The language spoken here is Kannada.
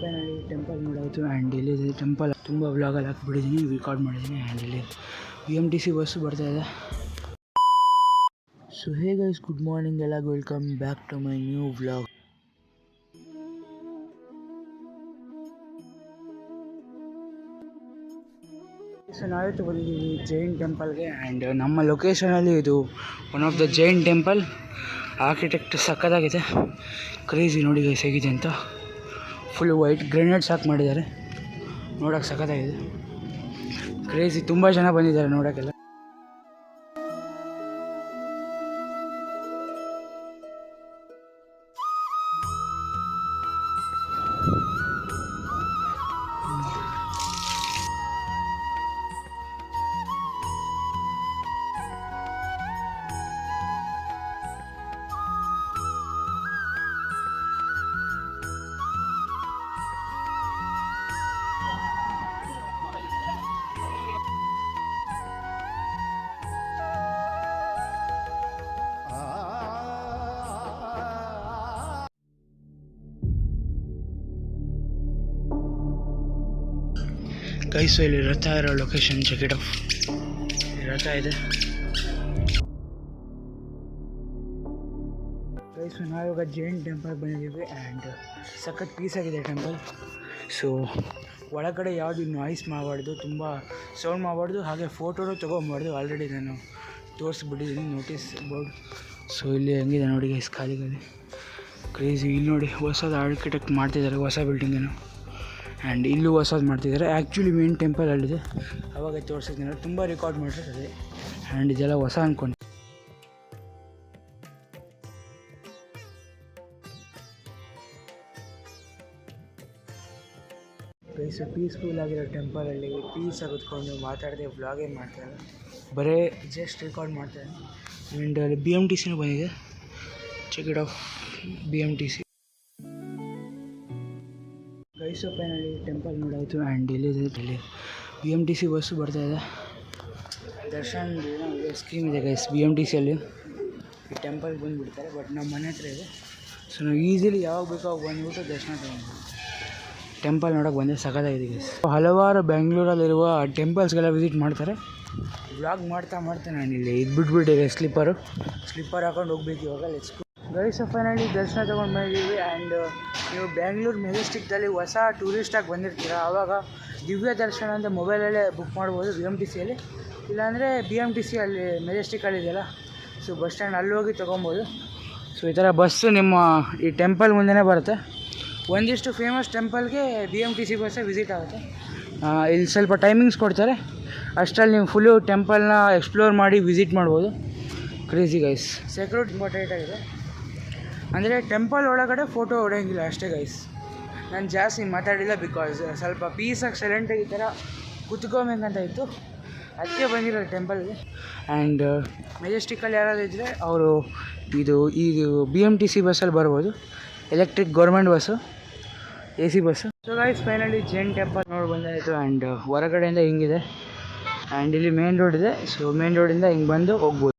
ಫೈನಲಿ ಟೆಂಪಲ್ ನೋಡೋದು ಆ್ಯಂಡ್ ಇಲ್ಲಿ ಟೆಂಪಲ್. ತುಂಬ ವ್ಲಾಗಲ್ಲಿ ಹಾಕ್ಬಿಟ್ಟಿದ್ದೀನಿ. ರೆಕಾರ್ಡ್ ಮಾಡಿದ್ದೀನಿ ಆ್ಯಂಡ್ ಇಲ್ಲಿ B M T C bus ಇದೆ. So hey guys good morning ಎಲ್ಲ. Welcome back to my new vlog so ನಾವಿತ್ತು ಬಂದಿದ್ದೀವಿ ಜೈನ್ ಟೆಂಪಲ್ಗೆ ಆ್ಯಂಡ್ ನಮ್ಮ ಲೊಕೇಶನಲ್ಲಿ ಇದು one of the Jain temple architect ಸಕ್ಕತ್ತಾಗಿದೆ ಕ್ರೇಜಿ ನೋಡಿ ಗೈಸ್ ಹೇಗಿದೆ ಅಂತ. ಫುಲ್ ವೈಟ್ ಗ್ರೆನೇಡ್ಸ್ ಹಾಕಿ ಮಾಡಿದ್ದಾರೆ. ನೋಡೋಕೆ ಸಖತ್ತಾಗಿದೆ. ಕ್ರೇಜಿ ತುಂಬ ಜನ ಬಂದಿದ್ದಾರೆ ನೋಡೋಕ್ಕೆಲ್ಲ ಗೈಸು ಇಲ್ಲಿ ರಥ ಇರೋ ಲೊಕೇಶನ್ ಚೆಕ್ ಆಫ್ ರಥ ಇದೆ. ಗೈಸು ನಾವಿವಾಗ ಜೈನ್ ಟೆಂಪಲ್ ಬಂದಿದ್ದೀವಿ ಆ್ಯಂಡ್ ಸಖತ್ ಪೀಸ್ ಆಗಿದೆ ಟೆಂಪಲ್ ಸೊ ಒಳಗಡೆ ಯಾವುದು ನಾಯ್ಸ್ ಮಾಡಬಾರ್ದು, ತುಂಬ ಸೌಂಡ್ ಮಾಡಬಾರ್ದು, ಹಾಗೆ ಫೋಟೋನು ತೊಗೊಬಾರ್ದು. ಆಲ್ರೆಡಿ ನಾನು ತೋರಿಸ್ಬಿಟ್ಟಿದ್ದೀನಿ ನೋಟಿಸ್ ಬೋರ್ಡ್ ಸೊ ಇಲ್ಲಿ ಹೆಂಗಿದೆ ನೋಡಿ ಗೈಸ್ ಖಾಲಿ ಖಾಲಿ ಕ್ರೇಜಿ ಇಲ್ಲಿ ನೋಡಿ ಹೊಸದು ಆರ್ಕಿಟೆಕ್ಟ್ ಮಾಡ್ತಿದ್ದಾರೆ, ಹೊಸ ಬಿಲ್ಡಿಂಗನ್ನು ಆ್ಯಂಡ್ ಇಲ್ಲೂ ಹೊಸದು ಮಾಡ್ತಿದ್ದಾರೆ ಆ್ಯಕ್ಚುಲಿ ಮೇನ್ ಟೆಂಪಲ್ ಅಲ್ಲಿದೆ. ಅವಾಗ ತೋರಿಸಿದ್ದೀನಿ ತುಂಬ ರೆಕಾರ್ಡ್ ಮಾಡಿರ್ತದೆ ಆ್ಯಂಡ್ ಇದೆಲ್ಲ ಹೊಸ ಅಂದ್ಕೊಂಡು ಗೈಸು ಪೀಸ್ಫುಲ್ ಆಗಿರೋ ಟೆಂಪಲಲ್ಲಿ ಪೀಸ್ ಕುತ್ಕೊಂಡು ಮಾತಾಡದೆ ವ್ಲಾಗೇ ಮಾಡ್ತಾರೆ ಬರೀ ಜಸ್ಟ್ ರೆಕಾರ್ಡ್ ಮಾಡ್ತಾರೆ ಆ್ಯಂಡ್ ಅಲ್ಲಿ ಬಿ ಎಂ ಟಿ ಸಿನೂ ಬಂದಿದೆ. Check it out B M T C guys finally temple ನೋಡಾಯಿತು and ಇಲ್ಲಿ ಇಲ್ಲಿ B M T C bus ಬರ್ತಾ ಇದೆ. ದರ್ಶನ್ ಸ್ಕೀಮ್ ಇದೆ ಗೈಸ್ ಬಿ ಎಂ ಟಿ ಸಿಯಲ್ಲಿ ಈ ಟೆಂಪಲ್ಗೆ ಬಂದುಬಿಡ್ತಾರೆ ಬಟ್ ನಮ್ಮ ಮನೆ ಹತ್ರ ಇದೆ. ಸೊ ನಾವು ಈಸಿಲಿ ಯಾವಾಗ ಬೇಕೋ ಅವಾಗ ಬಂದುಬಿಟ್ಟು ದರ್ಶನ ತೊಗೊಂಡು ಟೆಂಪಲ್ ನೋಡೋಕೆ ಬಂದರೆ ಸಖತ್ತಾಗಿದೆ ಗೈಸ್ ಹಲವಾರು ಬೆಂಗಳೂರಲ್ಲಿರುವ ಟೆಂಪಲ್ಸ್ಗೆಲ್ಲ ವಿಸಿಟ್ ಮಾಡ್ತಾರೆ. ವ್ಲಾಗ್ ಮಾಡ್ತಾ ಮಾಡ್ತಾ ನಾನು ಇಲ್ಲಿ ಇದು ಬಿಟ್ಬಿಟ್ಟಿದೆ ಸ್ಲಿಪ್ಪರು ಸ್ಲಿಪ್ಪರ್ ಹಾಕೊಂಡು ಹೋಗ್ಬೇಕು ಇವಾಗ. ಲೆಟ್ಸ್ ಗೈಸ್ ಫೈನಲಿ ದರ್ಶನ ತೊಗೊಂಡು ಬಂದಿದ್ದೀವಿ ಆ್ಯಂಡ್ ನೀವು ಬ್ಯಾಂಗ್ಳೂರು ಮೆಜೆಸ್ಟಿಕ್ದಲ್ಲಿ ಹೊಸ ಟೂರಿಸ್ಟಾಗಿ ಬಂದಿರ್ತೀರ? ಆವಾಗ ದಿವ್ಯ ದರ್ಶನ ಅಂತ ಮೊಬೈಲಲ್ಲೇ ಬುಕ್ ಮಾಡ್ಬೋದು ಬಿ ಎಂ ಟಿ ಸಿಯಲ್ಲಿ ಇಲ್ಲಾಂದರೆ ಬಿ ಎಂ ಟಿ ಸಿ ಅಲ್ಲಿ ಮೆಜೆಸ್ಟಿಕಲ್ಲಿದೆಯಲ್ಲ ಸೊ ಬಸ್ ಸ್ಟ್ಯಾಂಡ್ ಅಲ್ಲಿ ಹೋಗಿ ತೊಗೊಬೋದು. ಸೊ ಈ ಥರ ಬಸ್ಸು ನಿಮ್ಮ ಈ ಟೆಂಪಲ್ ಮುಂದೆನೇ ಬರುತ್ತೆ. ಒಂದಿಷ್ಟು ಫೇಮಸ್ ಟೆಂಪಲ್ಗೆ ಬಿ ಎಂ ಟಿ ಸಿ ಬಸ್ಸೇ ವಿಸಿಟ್ ಆಗುತ್ತೆ. ಇಲ್ಲಿ ಸ್ವಲ್ಪ ಟೈಮಿಂಗ್ಸ್ ಕೊಡ್ತಾರೆ. ಅಷ್ಟರಲ್ಲಿ ನೀವು ಫುಲ್ಲು ಟೆಂಪಲ್ನ ಎಕ್ಸ್ಪ್ಲೋರ್ ಮಾಡಿ ವಿಸಿಟ್ ಮಾಡ್ಬೋದು. ಕ್ರೇಜಿ ಗೈಸ್ ಸೆಕ್ಯೂರಿಟಿ ಇಂಪಾರ್ಟೆಂಟ್ ಆಗಿದೆ. ಅಂದರೆ ಟೆಂಪಲ್ ಒಳಗಡೆ ಫೋಟೋ ಹೊಡೆಯೋಂಗಿಲ್ಲ ಅಷ್ಟೇ ಗೈಸ್ ನಾನು ಜಾಸ್ತಿ ಮಾತಾಡಿಲ್ಲ ಬಿಕಾಸ್ ಸ್ವಲ್ಪ ಪೀಸಾಗಿ ಸೈಲೆಂಟಾಗಿ ಈ ಥರ ಕುತ್ಕೋಬೇಕಂತ ಇತ್ತು. ಅದಕ್ಕೆ ಬಂದಿರೋದು ಟೆಂಪಲ್ಗೆ ಆ್ಯಂಡ್ ಮೆಜೆಸ್ಟಿಕಲ್ಲಿ ಯಾರಾದರೂ ಇದ್ದರೆ ಅವರು ಇದು ಇದು ಬಿ ಎಂ ಟಿ ಸಿ ಬಸ್ಸಲ್ಲಿ ಬರ್ಬೋದು. Electric government bus A C bus so guys finally Jain temple ನೋಡಿ ಬಂದಾಯಿತು ಆ್ಯಂಡ್ ಹೊರಗಡೆಯಿಂದ ಹಿಂಗಿದೆ. ಆ್ಯಂಡ್ ಇಲ್ಲಿ ಮೇನ್ ರೋಡ್ ಇದೆ. ಸೊ ಮೇನ್ ರೋಡಿಂದ ಹಿಂಗೆ ಬಂದು ಹೋಗ್ಬೋದು.